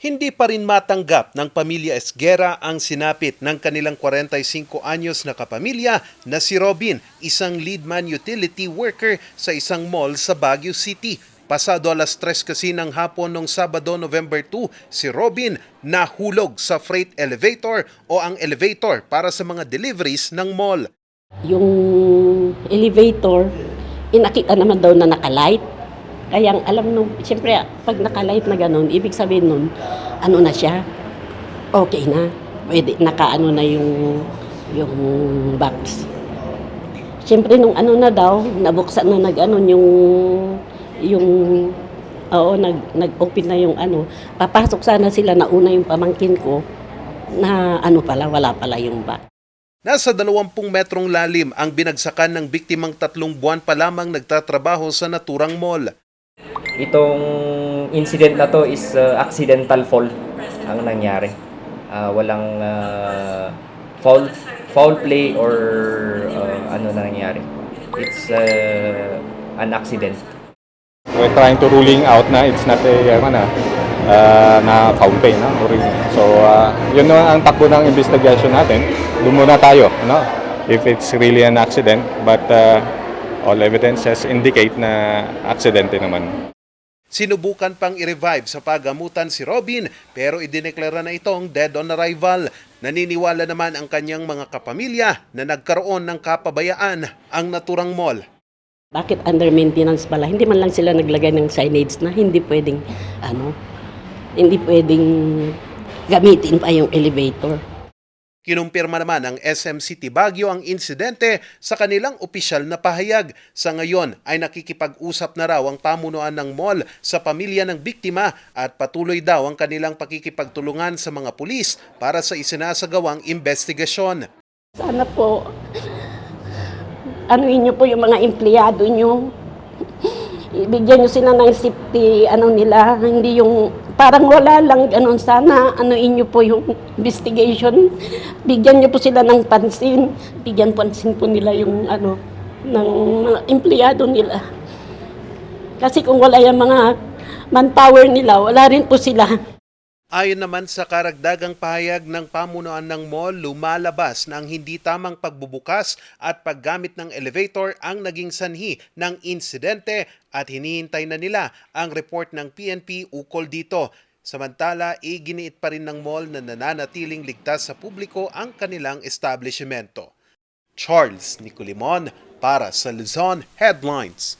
Hindi pa rin matanggap ng pamilya Esguera ang sinapit ng kanilang 45 anyos na kapamilya na si Robin, isang leadman utility worker sa isang mall sa Baguio City. Pasado alas 3 kasi ng hapon noong Sabado, November 2, si Robin nahulog sa freight elevator o ang elevator para sa mga deliveries ng mall. Yung elevator, inakita naman daw na nakalight. Kaya ang alam nung, siyempre, pag nakalight na ganun, ibig sabihin nun, ano na siya, okay na. Pwede, nakaano na yung, yung box. Siyempre, nung ano na daw, nabuksan na nag-ano yung, yung, oo, nag, nag-open na yung ano, papasok sana sila, nauna yung pamangkin ko, na ano pala, wala pala yung box. Nasa 20 metrong lalim ang binagsakan ng biktimang tatlong buwan pa lamang nagtatrabaho sa naturang mall. Itong incident na to is uh, accidental fall ang nangyari. Ah, walang uh, foul foul play or uh, ano na nangyari. It's uh, an accident. We're trying to ruling out na it's not a ano na uh, na foul play na or so uh, yun na ang takbo ng investigation natin doon muna tayo no if it's really an accident but uh, all evidences indicate na aksidente naman Sinubukan pang i-revive sa pagamutan si Robin pero idineklara na itong dead on arrival. Naniniwala naman ang kanyang mga kapamilya na nagkaroon ng kapabayaan ang naturang mall. Bakit under maintenance pala? Hindi man lang sila naglagay ng signage na hindi pwedeng, ano, hindi pwedeng gamitin pa yung elevator. Kinumpirma naman ng SM City Baguio ang insidente sa kanilang opisyal na pahayag. Sa ngayon ay nakikipag-usap na raw ang pamunuan ng mall sa pamilya ng biktima at patuloy daw ang kanilang pakikipagtulungan sa mga pulis para sa isinasagawang investigasyon. Sana po, anuin niyo po yung mga empleyado niyo. Ibigyan niyo sila ng safety, ano nila, hindi yung parang wala lang ganun. Sana anuin niyo po yung investigation. Bigyan niyo po sila ng pansin. Bigyan pansin po nila yung ano, ng mga empleyado nila. Kasi kung wala yung mga manpower nila, wala rin po sila. Ayon naman sa karagdagang pahayag ng pamunuan ng mall, lumalabas na ang hindi tamang pagbubukas at paggamit ng elevator ang naging sanhi ng insidente at hinihintay na nila ang report ng PNP ukol dito. Samantala, iginiit pa rin ng mall na nananatiling ligtas sa publiko ang kanilang establishmento. Charles Nicolimon para sa Luzon Headlines.